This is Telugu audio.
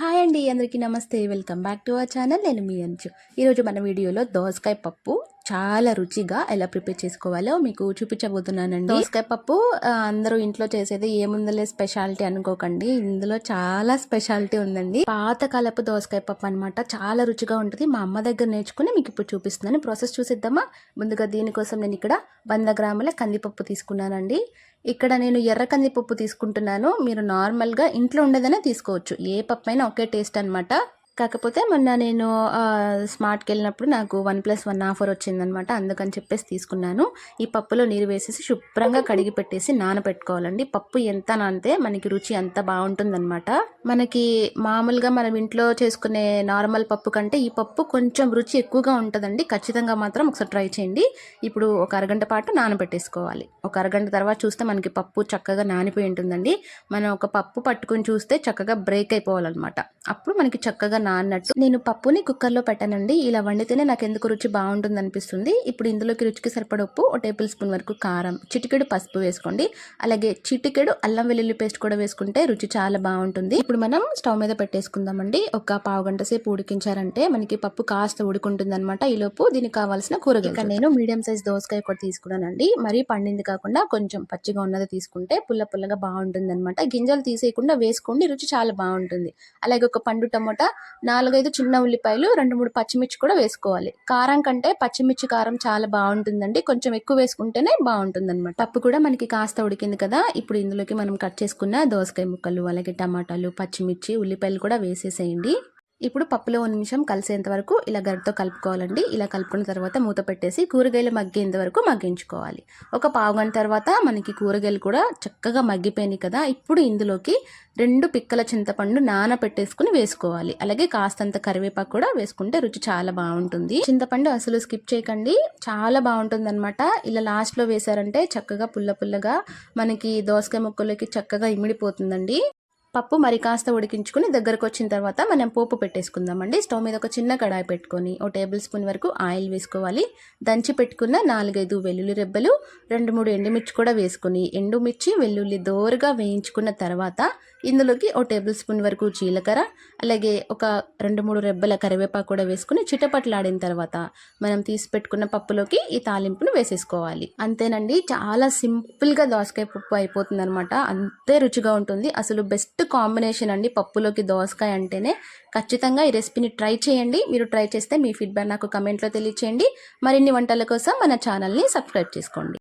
హాయ్ అండి అందరికీ నమస్తే. Welcome back to our channel. నేను మీ అంచు. ఈరోజు మన వీడియోలో దోసకాయ పప్పు చాలా రుచిగా ఎలా ప్రిపేర్ చేసుకోవాలో మీకు చూపించబోతున్నానండి. దోసకాయ పప్పు అందరూ ఇంట్లో చేసేది ఏముందలే స్పెషాలిటీ అనుకోకండి. ఇందులో చాలా స్పెషాలిటీ ఉందండి. పాతకాలపు దోసకాయ పప్పు అనమాట చాలా రుచిగా ఉంటుంది. మా అమ్మ దగ్గర నేర్చుకుని మీకు ఇప్పుడు చూపిస్తున్నాను. ప్రాసెస్ చూసిద్దామా? ముందుగా దీనికోసం నేను ఇక్కడ వంద గ్రాముల కందిపప్పు తీసుకున్నానండి. ఇక్కడ నేను ఎర్ర కందిపప్పు తీసుకుంటున్నాను. మీరు నార్మల్గా ఇంట్లో ఉండేదనే తీసుకోవచ్చు. ఏ పప్పు అయినా ఒకే టేస్ట్ అనమాట కాకపోతే మొన్న నేను స్మార్ట్కి వెళ్ళినప్పుడు నాకు వన్ ప్లస్ వన్ ఆఫర్ వచ్చిందనమాట. అందుకని చెప్పేసి తీసుకున్నాను. ఈ పప్పులో నీరు వేసేసి శుభ్రంగా కడిగి పెట్టేసి నానబెట్టుకోవాలండి. పప్పు ఎంత నానితే మనకి రుచి అంత బాగుంటుందన్నమాట మనకి మామూలుగా మనం ఇంట్లో చేసుకునే నార్మల్ పప్పు కంటే ఈ పప్పు కొంచెం రుచి ఎక్కువగా ఉంటుందండి. ఖచ్చితంగా మాత్రం ఒకసారి ట్రై చేయండి. ఇప్పుడు ఒక అరగంట పాటు నానబెట్టేసుకోవాలి. ఒక అరగంట తర్వాత చూస్తే మనకి పప్పు చక్కగా నానిపోయి ఉంటుందండి. మనం ఒక పప్పు పట్టుకొని చూస్తే చక్కగా బ్రేక్ అయిపోవాలన్నమాట అప్పుడు మనకి చక్కగా నాన్నట్టు నేను పప్పుని కుక్కర్లో పెట్టానండి. ఇలా వండితేనే నాకు ఎందుకు రుచి బాగుంటుంది అనిపిస్తుంది ఇప్పుడు ఇందులోకి రుచికి సరిపడ ఉప్పు ఒక టేబుల్ స్పూన్ వరకు కారం చిటికెడు పసుపు వేసుకోండి. అలాగే చిటికెడు అల్లం వెల్లుల్లి పేస్ట్ కూడా వేసుకుంటే రుచి చాలా బాగుంటుంది. ఇప్పుడు మనం స్టవ్ మీద పెట్టేసుకుందామండి. ఒక పావు గంట సేపు ఉడికించారంటే మనకి పప్పు కాస్త ఉడుకుంటుంది అనమాట ఈలోపు దీనికి కావాల్సిన కూరగాయలు ఇక్కడ నేను మీడియం సైజ్ దోసకాయ కూడా తీసుకున్నానండి. మరీ పండింది కాకుండా కొంచెం పచ్చిగా ఉన్నది తీసుకుంటే పుల్ల పుల్లగా బాగుంటుంది అనమాట గింజలు తీసేయకుండా వేసుకోండి రుచి చాలా బాగుంటుంది. అలాగే ఒక పండు టమోటా నాలుగైదు చిన్న ఉల్లిపాయలు రెండు మూడు పచ్చిమిర్చి కూడా వేసుకోవాలి. కారం కంటే పచ్చిమిర్చి కారం చాలా బాగుంటుందండి. కొంచెం ఎక్కువ వేసుకుంటేనే బాగుంటుంది అనమాట పప్పు కూడా మనకి కాస్త ఉడికింది కదా. ఇప్పుడు ఇందులోకి మనం కట్ చేసుకున్న దోసకాయ ముక్కలు అలాగే టమాటాలు పచ్చిమిర్చి ఉల్లిపాయలు కూడా వేసేసేయండి. ఇప్పుడు పప్పులో ఒక నిమిషం కలిసేంత వరకు ఇలా గరిటతో కలుపుకోవాలండి. ఇలా కలుపుకున్న తర్వాత మూత పెట్టేసి కూరగాయలు మగ్గేంత వరకు మగ్గించుకోవాలి. ఒక పావు గంట తర్వాత మనకి కూరగాయలు కూడా చక్కగా మగ్గిపోయినాయి కదా. ఇప్పుడు ఇందులోకి రెండు పిక్కల చింతపండు నానబెట్టేసుకుని వేసుకోవాలి. అలాగే కాస్తంత కరివేపాకు కూడా వేసుకుంటే రుచి చాలా బాగుంటుంది. చింతపండు అసలు స్కిప్ చేయకండి. చాలా బాగుంటుంది అనమాట ఇలా లాస్ట్లో వేసారంటే చక్కగా పుల్ల పుల్లగా మనకి దోసకాయ ముక్కలోకి చక్కగా ఇమిడిపోతుందండి. పప్పు మరి కాస్త ఉడికించుకుని దగ్గరకు వచ్చిన తర్వాత మనం పోపు పెట్టేసుకుందామండి. స్టవ్ మీద ఒక చిన్న కడాయి పెట్టుకొని ఒక టేబుల్ స్పూన్ వరకు ఆయిల్ వేసుకోవాలి. దంచి పెట్టుకున్న నాలుగైదు వెల్లుల్లి రెబ్బలు రెండు మూడు ఎండుమిర్చి కూడా వేసుకొని ఎండుమిర్చి వెల్లుల్లి దోరగా వేయించుకున్న తర్వాత ఇందులోకి ఒక టేబుల్ స్పూన్ వరకు జీలకర్ర అలాగే ఒక రెండు మూడు రెబ్బల కరివేపాకు కూడా వేసుకుని చిటపట్లాడిన తర్వాత మనం తీసి పెట్టుకున్న పప్పులోకి ఈ తాలింపును వేసేసుకోవాలి. అంతేనండి చాలా సింపుల్గా దోసకాయ పప్పు అయిపోతుంది అనమాట అంతే రుచిగా ఉంటుంది. అసలు బెస్ట్ బెస్ట్ కాంబినేషన్ అండి పప్పులోకి దోసకాయ అంటేనే. ఖచ్చితంగా ఈ రెసిపీని ట్రై చేయండి. మీరు ట్రై చేస్తే మీ ఫీడ్బ్యాక్ నాకు కమెంట్లో తెలియచేయండి. మరిన్ని వంటల కోసం మన ఛానల్ని సబ్స్క్రైబ్ చేసుకోండి.